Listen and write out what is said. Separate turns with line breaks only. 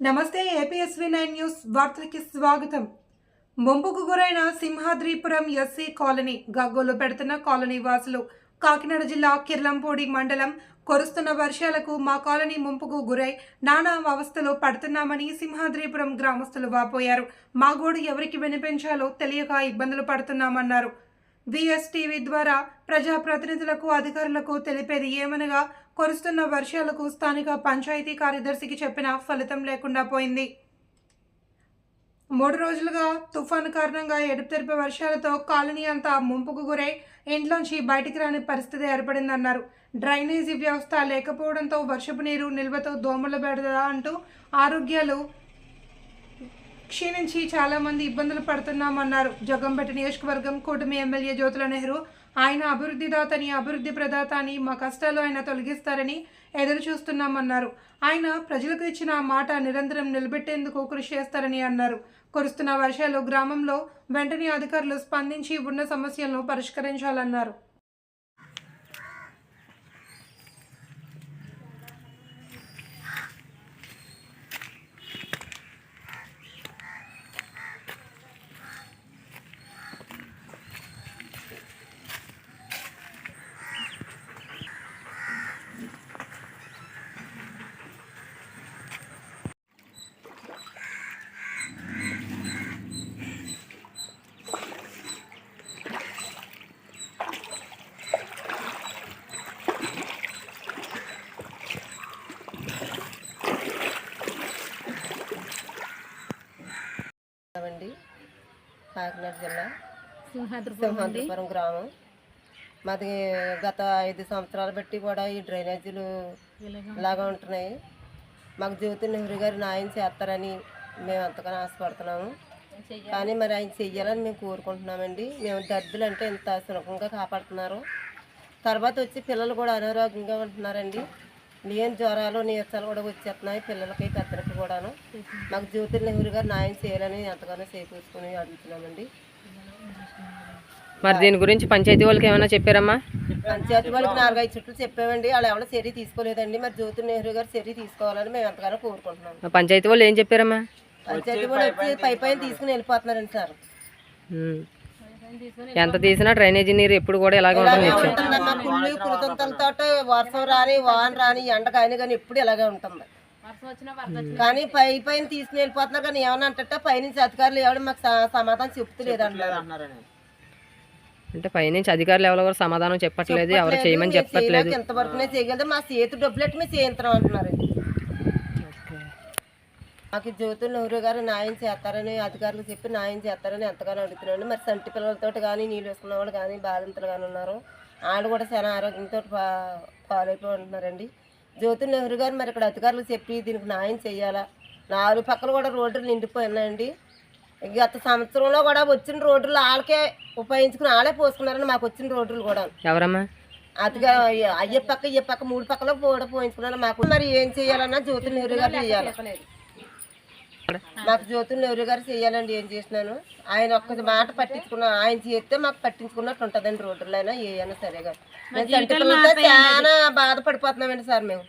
నమస్తే APSV nine news వార్తలకి స్వాగతం. ముంపుకు గురైన సింహాద్రిపురం ఎస్సీ కాలనీ గగ్గోలు పెడుతున్న కాలనీ వాసులు కాకినాడ జిల్లా కిర్లంపూడి మండలం కురుస్తున్న వర్షాలకు మా కాలనీ ముంపుకు గురై నానా అవస్థలో పడుతున్నామని సింహాద్రిపురం గ్రామస్తులు వాపోయారు. మా గోడు ఎవరికి వినిపించాలో తెలియక ఇబ్బందులు పడుతున్నామన్నారు. విఎస్టీవీ ద్వారా ప్రజాప్రతినిధులకు అధికారులకు తెలిపేది ఏమనగా కురుస్తున్న వర్షాలకు స్థానిక పంచాయతీ కార్యదర్శికి చెప్పిన ఫలితం లేకుండా పోయింది. మూడు రోజులుగా తుఫాను కారణంగా ఎడుపుతెరిపే వర్షాలతో కాలనీ అంతా ముంపుకు గురై ఇంట్లోంచి బయటికి రాని పరిస్థితి ఏర్పడిందన్నారు. డ్రైనేజీ వ్యవస్థ లేకపోవడంతో వర్షపు నీరు నిల్వతో దోమలు పెడదా అంటూ ఆరోగ్యాలు క్షీణించి చాలామంది ఇబ్బందులు పడుతున్నామన్నారు. జగంపేట నియోజకవర్గం కూటమి ఎమ్మెల్యే జ్యోతుల నెహ్రూ ఆయన అభివృద్ధి దాతని అభివృద్ధి ప్రదాత అని మా కష్టాలు ఆయన తొలగిస్తారని ఎదురు చూస్తున్నామన్నారు. ఆయన ప్రజలకు ఇచ్చిన మాట నిరంతరం నిలబెట్టేందుకు కృషి చేస్తారని అన్నారు. కురుస్తున్న వర్షాలు గ్రామంలో వెంటనే అధికారులు స్పందించి ఉన్న సమస్యలను పరిష్కరించాలన్నారు.
కాకినాడ జిల్లా.
సింహాద్రిపురం
గ్రామం. మాది గత ఐదు సంవత్సరాలు బట్టి కూడా ఈ డ్రైనేజీలు ఇలాగా ఉంటున్నాయి. మాకు జ్యోతి నెహ్రూ గారు న్యాయం చేస్తారని మేము ఎంతగానో ఆశపడుతున్నాము. కానీ మరి ఆయన చెయ్యాలని మేము కోరుకుంటున్నామండి. మేము దర్దులు అంటే ఇంత సులభంగా కాపాడుతున్నారు. తర్వాత వచ్చి పిల్లలు కూడా అనారోగ్యంగా ఉంటున్నారండి. లేని జ్వరాలు నీరసాలు కూడా వచ్చేస్తున్నాయి. పిల్లలకి పెద్దలకి కూడాను. మాకు జ్యోతి నెహ్రూ గారు న్యాయం చేయాలని ఎంతగానో చేకూర్చుకుని అడుగుతున్నామండి
మరి దీని గురించి పంచాయతీ వాళ్ళకి ఏమైనా చెప్పారమ్మా?
పంచాయతీ వాళ్ళకి నాలుగైదు చుట్టూ చెప్పామండి. వాళ్ళు ఎవరో చర్య తీసుకోలేదండి. మరి జ్యోతి నెహ్రూ గారు చర్య తీసుకోవాలని మేము ఎంతగానో కోరుకుంటున్నాం.
పంచాయతీ వాళ్ళు ఏం చెప్పారమ్మా?
పంచాయతీ కూడా వచ్చి పై పైన తీసుకుని వెళ్ళిపోతున్నారండి సార్.
ఎంత తీసినా డ్రైనేజీ నీరు ఎప్పుడు కూడా ఇలాగే ఉంటుంది.
కుళ్ళు కృతంతలతో వర్షం రాని వాన రాని ఎండ కాని కానీ ఎప్పుడు ఇలాగే ఉంటుంది. కానీ పై పైన తీసుకుని వెళ్ళిపోతున్నారు కానీ ఏమన్నా అంటే పైనుంచి అధికారులు ఎవరు మాకు సమాధానం చెప్తలేదు అంటున్నారు
అంటే పైనుంచి అధికారులు ఎవరో కూడా సమాధానం చెప్పట్లేదు ఎవరు చేయమని చెప్పట్లేదు.
ఎంతవరకునే చేయగలదు మా చేతి డబ్బులెట్టి మేము చేయించడం అంటున్నారండి మాకు జ్యోతి నెహ్రూ గారు న్యాయం చేస్తారని అధికారులు చెప్పి న్యాయం చేస్తారని ఎంతగానో అడుగుతున్నాను మరి సంటి పిల్లలతో కానీ నీళ్ళు వేసుకున్న వాళ్ళు కానీ బాధితులు కానీ ఉన్నారు. వాళ్ళు కూడా చాలా ఆరోగ్యంతో పా పాలైపోయి ఉంటున్నారండి జ్యోతి నెహ్రూ గారు మరి ఇక్కడ అధికారులు చెప్పి దీనికి న్యాయం చేయాలా? నాలుగు పక్కల కూడా రోడ్లు నిండిపోయినాయండి. గత సంవత్సరంలో కూడా వచ్చిన రోడ్లు వాళ్ళకే ఉపయోగించుకుని వాళ్ళే పోసుకున్నారని మాకు వచ్చిన రోడ్లు కూడా.
ఎవరమ్మా?
అదిగా అయ్యే పక్క ఇయ్యే పక్క మూడు పక్కలో కూడా పోయించుకున్నాను మాకు మరి ఏం చేయాలన్నా జ్యోతి నెహ్రూ గారు చేయాలి? మాకు జ్యోతి నెహ్రూ గారు చేయాలండి ఏం చేసినాను ఆయన ఒక్క మాట పట్టించుకున్నా ఆయన చేస్తే మాకు పట్టించుకున్నట్టు ఉంటుందండి రోడ్లలో అయినా ఏ అయినా సరే కానీ మేము చాలా బాధపడిపోతున్నామండి సార్ మేము.